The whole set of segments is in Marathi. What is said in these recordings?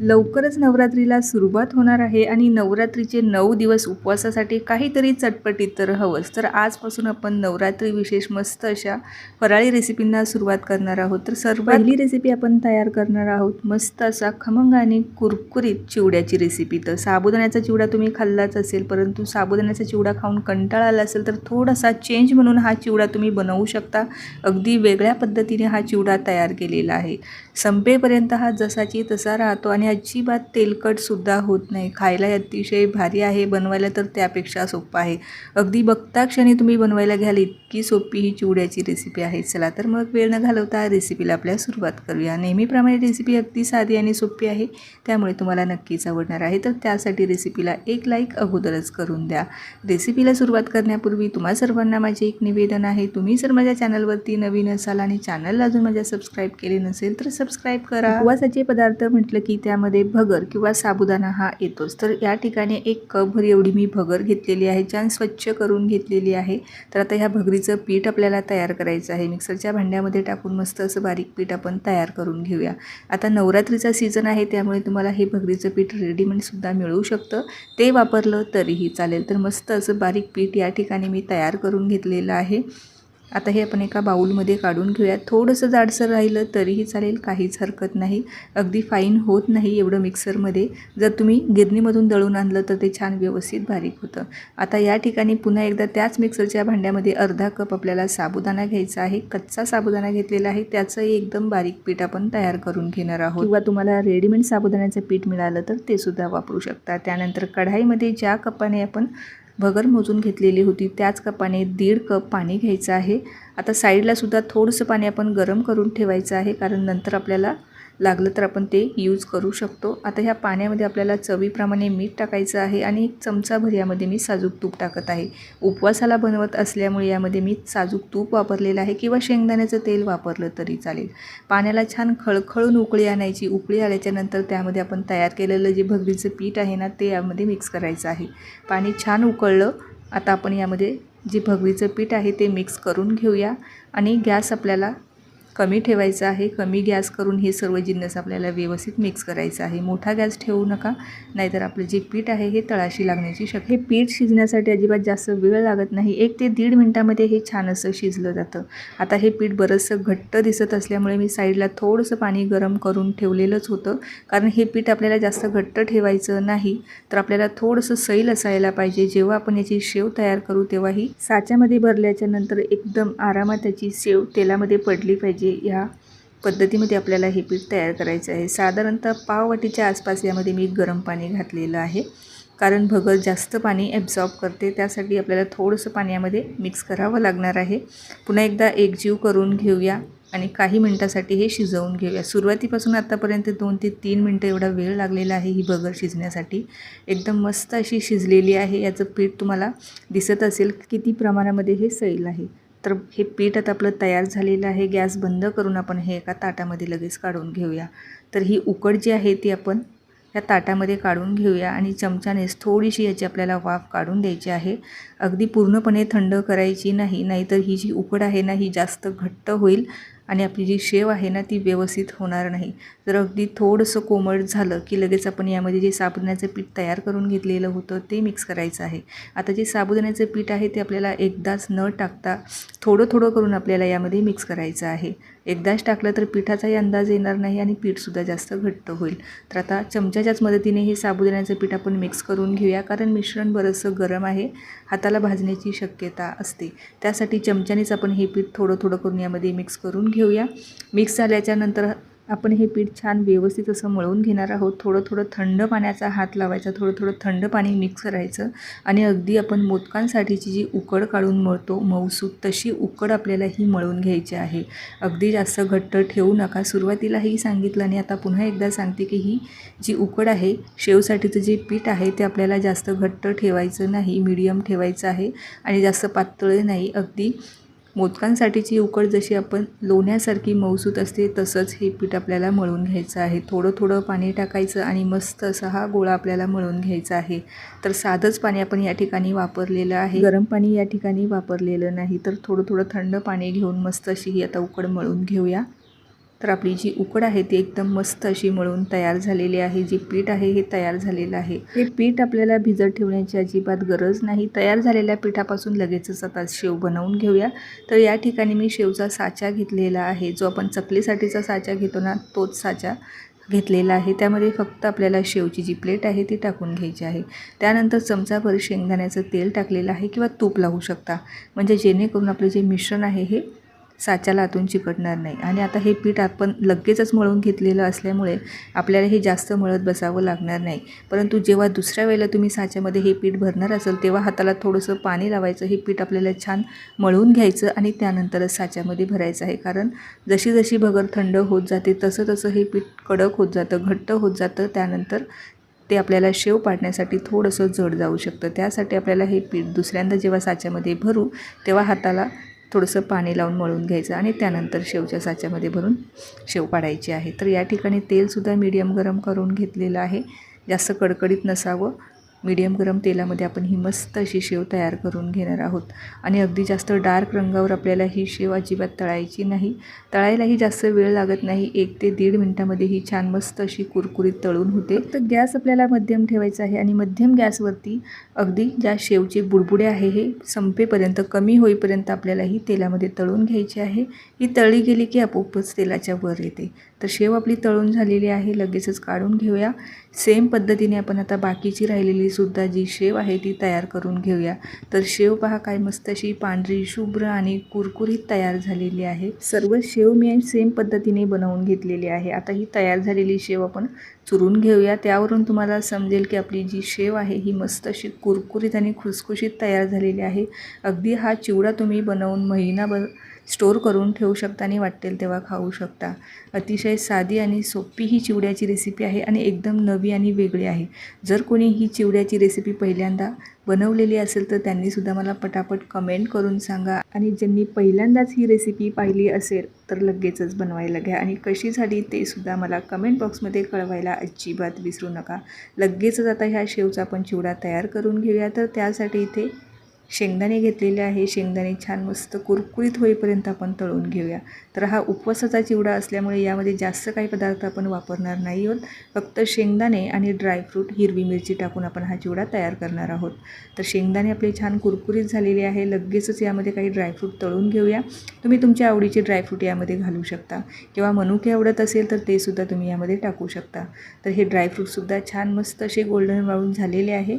लवकरच नवरात्रीला सुरुवात होणार आहे आणि नवरात्रीचे नऊ दिवस उपवासासाठी काहीतरी चटपटीत तर हवंच. तर आजपासून आपण नवरात्री विशेष मस्त अशा फराळी रेसिपींना सुरुवात करणार आहोत. तर सर्व पहिली रेसिपी आपण तयार करणार आहोत. मस्त असा खमंग आणि कुरकुरीत चिवड्याची रेसिपी तर साबुदाण्याचा चिवडा तुम्ही खाल्लाच असेल परंतु साबुदाण्याचा चिवडा खाऊन कंटाळा आला असेल तर थोडासा चेंज म्हणून हा चिवडा तुम्ही बनवू शकता. अगदी वेगळ्या पद्धतीने हा चिवडा तयार केलेला आहे. संपेपर्यंत हा जसाची तसा राहतो आणि अजिबात तेलकटसुद्धा होत नाही. खायला अतिशय भारी आहे. बनवायला तर त्यापेक्षा सोपं आहे. अगदी बघता क्षणी तुम्ही बनवायला घ्याल इतकी सोपी ही चिवड्याची रेसिपी आहे. चला तर मग वेळ न घालवता रेसिपीला आपल्या सुरुवात करूया. नेहमीप्रमाणे रेसिपी अगदी साधी आणि सोपी आहे. त्यामुळे तुम्हाला नक्कीच आवडणार आहे. तर त्यासाठी रेसिपीला एक लाईक अगोदरच करून द्या. रेसिपीला सुरुवात करण्यापूर्वी तुम्हा सर्वांना माझे एक निवेदन आहे. तुम्ही जर माझ्या चॅनलवरती नवीन असाल आणि चॅनलला अजून माझ्या सबस्क्राईब केले नसेल तर सबस्क्राईब करा. उपवासाचे पदार्थ म्हटलं की त्यामध्ये भगर किंवा साबुदाणा हा येतोच. तर या ठिकाणी एक कपभर एवढी मी भगर घेतलेली आहे छान स्वच्छ करून घेतलेली आहे. तर आता ह्या भगरीचं पीठ आपल्याला तयार करायचं आहे. मिक्सरच्या भांड्यामध्ये टाकून मस्त असं बारीक पीठ आपण तयार करून घेऊया. आता नवरात्रीचा सीझन आहे त्यामुळे तुम्हाला हे भगरीचं पीठ रेडीमेडसुद्धा मिळू शकतं. ते वापरलं तरीही चालेल. तर मस्त असं बारीक पीठ या ठिकाणी मी तयार करून घेतलेलं आहे. आता हे आपण एका बाऊलमध्ये काढून घेऊयात. थोडंसं जाडसर राहिलं तरीही चालेल काहीच हरकत नाही. अगदी फाईन होत नाही एवढं मिक्सरमध्ये जर तुम्ही गिरणीमधून दळून आणलं तर ते छान व्यवस्थित बारीक होतं. आता या ठिकाणी पुन्हा एकदा त्याच मिक्सरच्या भांड्यामध्ये अर्धा कप आपल्याला साबुदाणा घ्यायचा आहे. कच्चा साबुदाणा घेतलेला आहे. त्याचंही एकदम बारीक पीठ आपण तयार करून घेणार आहोत. किंवा तुम्हाला रेडीमेड साबुदाण्याचं पीठ मिळालं तर ते सुद्धा वापरू शकता. त्यानंतर कढाईमध्ये ज्या कपाने आपण भगर मोजून घेतलेली होती. त्याच कपाने दीड कप पाणी घ्यायचं आहे. आता साईडलासुद्धा थोडंसं पाणी आपण गरम करून ठेवायचं आहे कारण नंतर आपल्याला लागलं तर आपण ते यूज करू शकतो. आता ह्या पाण्यामध्ये आपल्याला चवीप्रमाणे मीठ टाकायचं आहे आणि एक चमचाभर यामध्ये मी साजूक तूप टाकत आहे. उपवासाला बनवत असल्यामुळे यामध्ये मी साजूक तूप वापरलेलं आहे किंवा शेंगदाण्याचं तेल वापरलं तरी चालेल. पाण्याला छान खळखळून उकळी आणायची. उकळी आल्याच्यानंतर त्यामध्ये आपण तयार केलेलं जे भगरीचं पीठ आहे ना ते यामध्ये मिक्स करायचं आहे. पाणी छान उकळलं. आता आपण यामध्ये जे भगरीचं पीठ आहे ते मिक्स करून घेऊया. आणि गॅस आपल्याला कमी ठेवायचं आहे कमी गॅस करून हे सर्व जिन्नस आपल्याला व्यवस्थित मिक्स करायचं आहे. मोठा गॅस ठेवू नका नाहीतर आपलं जे पीठ आहे हे तळाशी लागण्याची शक्य हे पीठ शिजण्यासाठी अजिबात जास्त वेळ लागत नाही. एक ते दीड मिनटामध्ये हे छान असं शिजलं जातं. आता हे पीठ बरंचसं घट्ट दिसत असल्यामुळे मी साईडला थोडंसं पाणी गरम करून ठेवलेलंच होतं. कारण हे पीठ आपल्याला जास्त घट्ट ठेवायचं नाही तर आपल्याला थोडंसं सैल असायला पाहिजे. जेव्हा आपण याची शेव तयार करू तेव्हा ही साच्यामध्ये भरल्याच्या नंतर एकदम आरामात त्याची शेव तेलामध्ये पडली पाहिजे. म्हणजे ह्या पद्धतीमध्ये आपल्याला हे पीठ तयार करायचं आहे. साधारणतः पाववाटीच्या आसपास यामध्ये मी गरम पाणी घातलेलं आहे. कारण भगर जास्त पाणी ॲब्झॉर्ब करते त्यासाठी आपल्याला थोडंसं पाण्यामध्ये मिक्स करावं लागणार आहे. पुन्हा एकदा एकजीव करून घेऊया आणि काही मिनटासाठी हे शिजवून घेऊया. सुरुवातीपासून आत्तापर्यंत दोन ते तीन मिनटं एवढा वेळ लागलेला आहे ही भगर शिजण्यासाठी. एकदम मस्त अशी शिजलेली आहे. याचं पीठ तुम्हाला दिसत असेल किती प्रमाणामध्ये हे सैल आहे. तर हे पीठ आता आपलं तयार झालेलं आहे. गॅस बंद करून आपण हे एका ताटामध्ये लगेच काढून घेऊया. तर ही उकड जी आहे ती आपण या ताटामध्ये काढून घेऊया आणि चमच्यानेच थोडीशी याची आपल्याला वाफ काढून द्यायची आहे. अगदी पूर्णपणे थंड करायची नाही. नाहीतर ही जी उकड आहे ना ही जास्त घट्ट होईल. आणि आपली जी शेव आहे ना ती व्यवस्थित होणार नाही. जर अगदी थोडंसं कोमट झालं की लगेच आपण यामध्ये जे साबुदाण्याचं पीठ तयार करून घेतलेलं होतं ते मिक्स करायचं आहे. आता जे साबुदाण्याचं पीठ आहे ते आपल्याला एकदाच न टाकता थोडं थोडं करून आपल्याला यामध्ये मिक्स करायचं आहे. एकदाच टाकलं तर पिठाचाही अंदाज येणार नाही आणि पीठसुद्धा जास्त घट्ट होईल. तर आता चमच्याच्याच मदतीने हे साबुदाण्याचं पीठ आपण मिक्स करून घेऊया कारण मिश्रण बरंचसं गरम आहे हाताला भाजण्याची शक्यता असते. त्यासाठी चमच्यानेच आपण हे पीठ थोडं थोडं करून यामध्ये मिक्स करून घेऊया. मिक्स झाल्याच्यानंतर आपण हे पीठ छान व्यवस्थित असं मळून घेणार आहोत. थोडं थोडं थंड पाण्याचा हात लावायचा. थोडं थोडं थंड पाणी मिक्स करायचं. आणि अगदी आपण मोदकांसाठीची जी उकड काढून मळतो मऊसूत तशी उकड आपल्याला ही मळून घ्यायची आहे. अगदी जास्त घट्ट ठेवू नका. सुरुवातीलाही सांगितलं आणि आता पुन्हा एकदा सांगते की ही जी उकड आहे शेवसाठीचं जे पीठ आहे ते आपल्याला जास्त घट्ट ठेवायचं नाही. मीडियम ठेवायचं आहे. आणि जास्त पातळ नाही. अगदी मोदकांसाठीची उकड जशी आपण लोण्यासारखी मौसूत असते तसंच हे पीठ आपल्याला मळून घ्यायचं आहे. थोडं थोडं पाणी टाकायचं आणि मस्त असा हा गोळा आपल्याला मळून घ्यायचा आहे. तर साधंच पाणी आपण या ठिकाणी वापरलेलं आहे. गरम पाणी या ठिकाणी वापरलेलं नाही तर थोडं थोडं थंड पाणी घेऊन मस्त अशी ही आता उकड मळून घेऊया. तर आपली जी उकड आहे ती एकदम मस्त अशी मळून तयार झालेली आहे. जे पीठ आहे हे तयार झालेलं आहे. हे पीठ आपल्याला भिजत ठेवण्याची अजिबात गरज नाही. तयार झालेल्या पिठापासून लगेचच आता शेव बनवून घेऊया. तर या ठिकाणी मी शेवचा साचा घेतलेला आहे. जो आपण चकलीसाठीचा साचा घेतो ना तोच साचा घेतलेला आहे. त्यामध्ये फक्त आपल्याला शेवची जी प्लेट आहे ती टाकून घ्यायची आहे. त्यानंतर चमचाभर शेंगदाण्याचं तेल टाकलेलं आहे किंवा तूप लावू शकता. म्हणजे जेणेकरून आपलं जे मिश्रण आहे हे साच्याला आतून चिकटणार नाही. आणि आता हे पीठ आपण लगेचच मळून घेतलेलं असल्यामुळे आपल्याला हे जास्त मळत बसावं लागणार नाही. परंतु जेव्हा दुसऱ्या वेळेला तुम्ही साच्यामध्ये हे पीठ भरणार असेल तेव्हा हाताला थोडंसं पाणी लावायचं हे पीठ आपल्याला छान मळून घ्यायचं आणि त्यानंतरच साच्यामध्ये भरायचं आहे. कारण जशी जशी भगर थंड होत जाते तसं तसं हे पीठ कडक होत जातं घट्ट होत जातं. त्यानंतर ते आपल्याला शेव पाडण्यासाठी थोडंसं जड जाऊ शकतं. त्यासाठी आपल्याला हे पीठ दुसऱ्यांदा जेव्हा साच्यामध्ये भरू तेव्हा हाताला थोडंसं पाणी लावून मळून घ्यायचं आणि त्यानंतर शेवच्या साच्यामध्ये भरून शेव पाडायची आहे. तर या ठिकाणी तेलसुद्धा मीडियम गरम करून घेतलेलं आहे. जास्त कडकडीत नसावं. मीडियम गरम तेलामध्ये आपण ही मस्त अशी शेव तयार करून घेणार आहोत. आणि अगदी जास्त डार्क रंगावर आपल्याला ही शेव अजिबात तळायची नाही. तळायलाही जास्त वेळ लागत नाही. एक ते दीड मिनटामध्ये ही छान मस्त अशी कुरकुरीत तळून होते. तर गॅस आपल्याला मध्यम ठेवायचा आहे आणि मध्यम गॅसवरती अगदी ज्या शेवचे बुडबुडे आहे हे संपेपर्यंत कमी होईपर्यंत आपल्याला ही तेलामध्ये तळून घ्यायची आहे. ही तळी गेली की आपोआपच तेलाच्या वर येते. तर शेव आपली तळून झालेली आहे. लगेचच काढून घेऊया. सेम पद्धतीने आपण आता बाकीची राहिलेली सुद्धा जी शेव आहे ती तयार करून घेऊया. तर शेव पहा काय मस्त अशी पांढरी शुभ्र आणि कुरकुरीत तयार झालेली आहे. सर्व शेव मी सेम पद्धतीने बनवून घेतलेली आहे. आता ही तयार झालेली शेव आपण चुरून घेऊया. त्यावरून तुम्हाला समजेल की आपली जी शेव आहे ही मस्त अशी कुरकुरीत आणि खुसखुशीत तयार झालेली आहे. अगदी हा चिवडा तुम्ही बनवून महिनाभर स्टोर करून ठेवू शकता आणि वाटेल तेव्हा खाऊ शकता. अतिशय साधी आणि सोपी ही चिवड्याची रेसिपी आहे आणि एकदम नवी आणि वेगळी आहे. जर कोणी ही चिवड्याची रेसिपी पहिल्यांदा बनवलेली असेल तर त्यांनीसुद्धा मला पटापट कमेंट करून सांगा. आणि ज्यांनी पहिल्यांदाच ही रेसिपी पाहिली असेल तर लगेचच बनवायला घ्या आणि कशी झाली ते सुद्धा मला कमेंट बॉक्समध्ये कळवायला अजिबात विसरू नका. लगेचच आता ह्या शेवचा आपण चिवडा तयार करून घेऊया. तर त्यासाठी इथे शेंगदाणे घेतलेले आहे. शेंगदाणे छान मस्त कुरकुरीत होईपर्यंत आपण तळून घेऊया. तर हा उपवासाचा चिवडा असल्यामुळे यामध्ये जास्त काही पदार्थ आपण वापरणार नाही आहोत. फक्त शेंगदाणे आणि ड्रायफ्रूट हिरवी मिरची टाकून आपण हा चिवडा तयार करणार आहोत. तर शेंगदाणे आपले छान कुरकुरीत झालेले आहे. लगेचच यामध्ये काही ड्रायफ्रूट तळून घेऊया. तुम्ही तुमच्या आवडीचे ड्रायफ्रूट यामध्ये घालू शकता. किंवा मनुके आवडत असेल तर ते सुद्धा तुम्ही यामध्ये टाकू शकता. तर हे ड्रायफ्रूटसुद्धा छान मस्त असे गोल्डन वाळून झालेले आहे.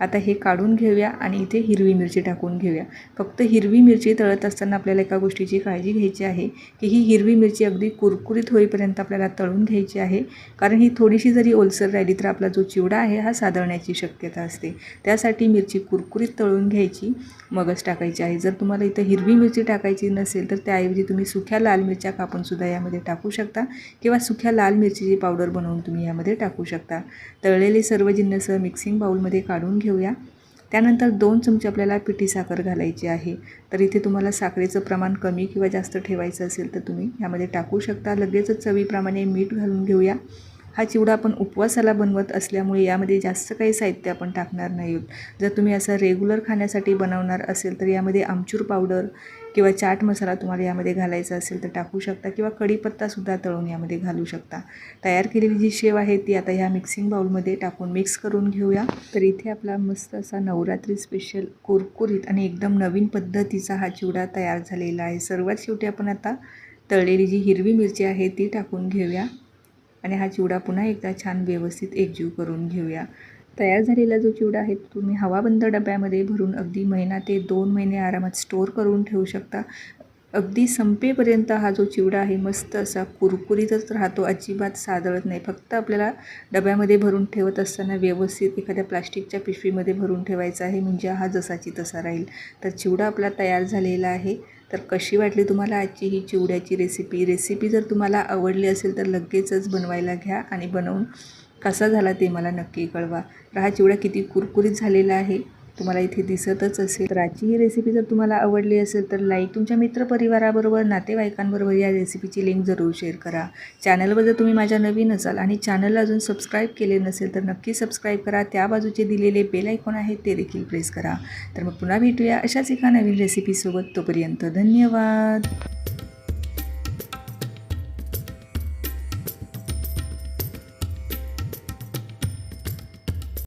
आता हे काढून घेऊया आणि इथे हिरवी मिरची टाकून घेऊया. फक्त हिरवी मिरची तळत असताना आपल्याला एका गोष्टीची काळजी घ्यायची आहे की ही हिरवी मिरची अगदी कुरकुरीत होईपर्यंत आपल्याला तळून घ्यायची आहे. कारण ही थोडीशी जरी ओलसर राहिली तर आपला जो चिवडा आहे हा साधळण्याची शक्यता असते. त्यासाठी मिरची कुरकुरीत तळून घ्यायची मगच टाकायची आहे. जर तुम्हाला इथं हिरवी मिरची टाकायची नसेल तर त्याऐवजी तुम्ही सुख्या लाल मिरच्या कापूनसुद्धा यामध्ये टाकू शकता किंवा सुख्या लाल मिरचीची पावडर बनवून तुम्ही यामध्ये टाकू शकता. तळलेले सर्व जिन्नस मिक्सिंग बाऊलमध्ये काढून घेऊया. त्यानंतर दोन चमचे आपल्याला पिठी साखर घालायची आहे. तर इथे तुम्हाला साखरेचं प्रमाण कमी किंवा जास्त ठेवायचं असेल तर तुम्ही यामध्ये टाकू शकता. लगेचच चवीप्रमाणे मीठ घालून घेऊया. हा चिवडा आपण उपवासाला बनवत असल्यामुळे यामध्ये जास्त काही साहित्य आपण टाकणार नाही जर तुम्ही असं रेग्युलर खाण्यासाठी बनवणार असेल तर यामध्ये आमचूर पावडर किंवा चाट मसाला तुम्हाला यामध्ये घालायचा असेल तर टाकू शकता किंवा कढीपत्तासुद्धा तळून यामध्ये घालू शकता. तयार केलेली जी शेव आहे ती आता ह्या मिक्सिंग बाऊलमध्ये टाकून मिक्स करून घेऊया. तर इथे आपला मस्त असा नवरात्री स्पेशल कुरकुरीत आणि एकदम नवीन पद्धतीचा हा चिवडा तयार झालेला आहे. सर्वात शेवटी आपण आता तळलेली जी हिरवी मिरची आहे ती टाकून घेऊया. आणि हा चिवडा पुन्हा एकदा छान व्यवस्थित एकजीव करून घेऊया. तयार झालेला जो चिवडा आहे तो तुम्ही हवाबंद डब्यामध्ये भरून अगदी महिना ते दोन महिने आरामात स्टोअर करून ठेवू शकता. अगदी संपेपर्यंत हा जो चिवडा आहे मस्त असा कुरकुरीतच राहतो. अजिबात सादळत नाही. फक्त आपल्याला डब्यामध्ये भरून ठेवत असताना व्यवस्थित एखाद्या प्लास्टिकच्या पिशवीमध्ये भरून ठेवायचा आहे म्हणजे हा जसाची तसा राहील. तर चिवडा आपला तयार झालेला आहे. तर कशी वाटली तुम्हाला आजची ही चिवड्याची रेसिपी रेसिपी जर तुम्हाला आवडली असेल तर लगेचच बनवायला घ्या आणि बनवून कसा झाला ते मला नक्की कळवा. तर हा चिवडा किती कुरकुरीत झालेला आहे. तुम्हाला इथे दिसतच असेल. तर आजची ही रेसिपी जर तुम्हाला आवडली असेल तर लाईक तुमच्या मित्रपरिवाराबरोबर नातेवाईकांबरोबर या रेसिपीची लिंक जरूर शेअर करा. चॅनलवर जर तुम्ही माझ्या नवीन असाल आणि चॅनलला अजून सबस्क्राईब केले नसेल तर नक्की सबस्क्राईब करा. त्या बाजूचे दिलेले बेल आयकॉन आहे ते देखील प्रेस करा. तर मग पुन्हा भेटूया अशाच एका नवीन रेसिपीसोबत तोपर्यंत धन्यवाद.